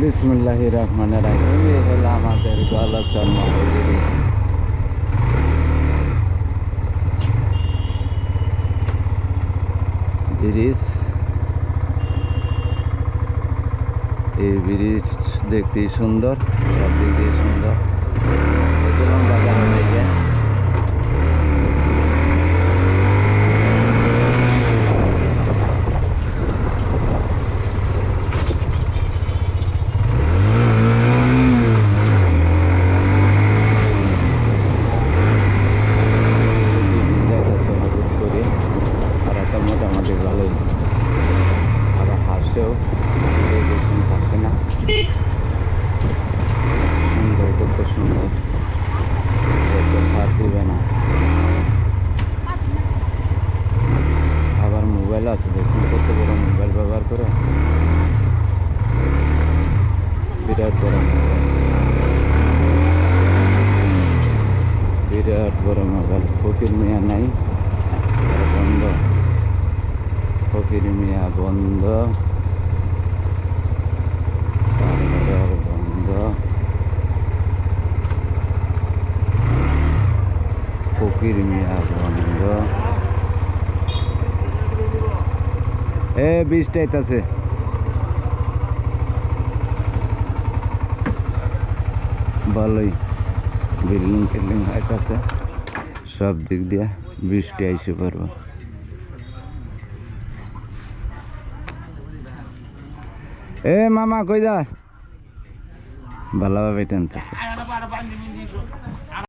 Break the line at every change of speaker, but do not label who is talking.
বিসমুল্লাহ রহমান রাহিম। এ হলো আমাদের গলাচর মহাগিরি ব্রিজ। এই ব্রিজ দেখতেই সুন্দর সব দিক দিয়ে সুন্দর ভালোই আবার হাসেও দেখছেন হাসে না। সুন্দর কত সুন্দর। একটা সার দিবে না। আবার মোবাইল আছে, দেখছেন কত বড় মোবাইল ব্যবহার করে? বিরাট বড় মোবাইল। বিরাট বড় মোবাইল। ফকির মিয়া নাই আর বন্ধ ফকির মিয়া বন্ধ। তারপরে আর বন্ধ। ফকির মিয়া বন্ধ। এ, বৃষ্টি আইতাছে। ভালোই বিল্ডিং টিল্ডিং আইতাছে। সব দিক দিয়ে বৃষ্টি আইসে পারব। এ মামা কই যা ভালোভাবে টানতেছে।